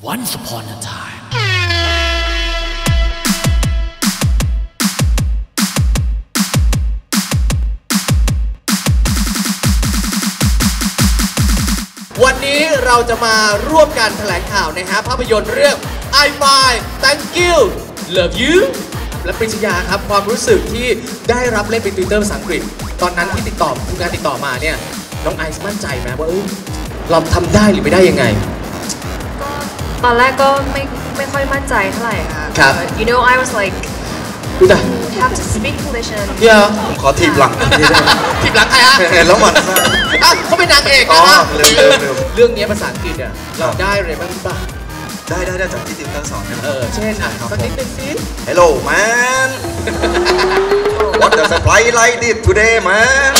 Once upon a time วันนี้เราจะมาร่วมกันแถลงข่าวนะฮะภาพยนตร์เรื่อง I Find Thank You Love You และปริชยาครับความรู้สึกที่ได้รับเล่นเป็นติวเตอร์ภาษาอังกฤษ ตอนนั้นที่ติดต่อทีมงานติดต่อมาเนี่ย น้องไอซ์มั่นใจไหมว่าเอ้ยเราทำได้หรือไม่ได้ยังไง ตอนแรกก็ไม่ไม่ค่อยมั่นใจเท่าไหร่ค่ะ ครับ But you know I was like ดูจ้ะ you have to speak English and เดี๋ยวขอถีบหลังทันทีได้ไหม ทีมหลังใครฮะเห็นแล้วหมันไส้อ้าวเขาเป็นนางเอกอ๋นะอฮะลืมลืมลืมเรื่องนี้ภาษาอังกฤษเนี่ยเราได้อะไรบ้างหรือเปล่าได้ได้ได้จากที่ติวเตอร์สอนใช่ไหมเออเช่นอะสักนิดนึงสิ Hello man What does a fly like this today man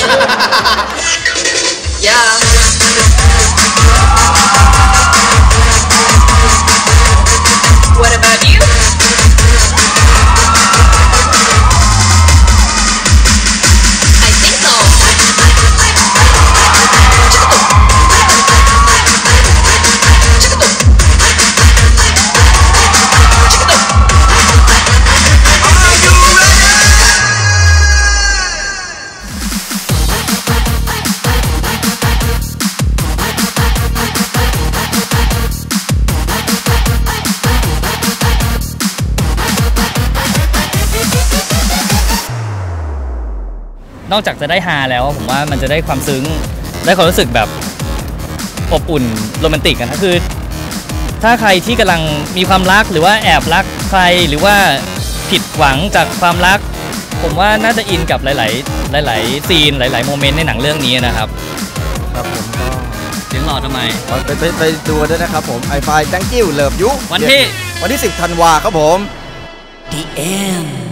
นอกจากจะได้ฮาแล้วผมว่ามันจะได้ความซึ้งได้ความรู้สึกแบบอบอุ่นโรแมนติกอะนะคือ ถ้าใครที่กำลังมีความรักหรือว่าแอบรักใครหรือว่าผิดหวังจากความรัก ผมว่าน่าจะอินกับหลาย ๆ หลาย ๆ ซีนหลาย ๆ โมเมนต์ในหนังเรื่องนี้นะครับครับผมก็เสียงหล่อทำไมไปไปไปดูด้วยนะครับผม i f i thank you love you วันที่วันที่ 10ธันวาครับผม The end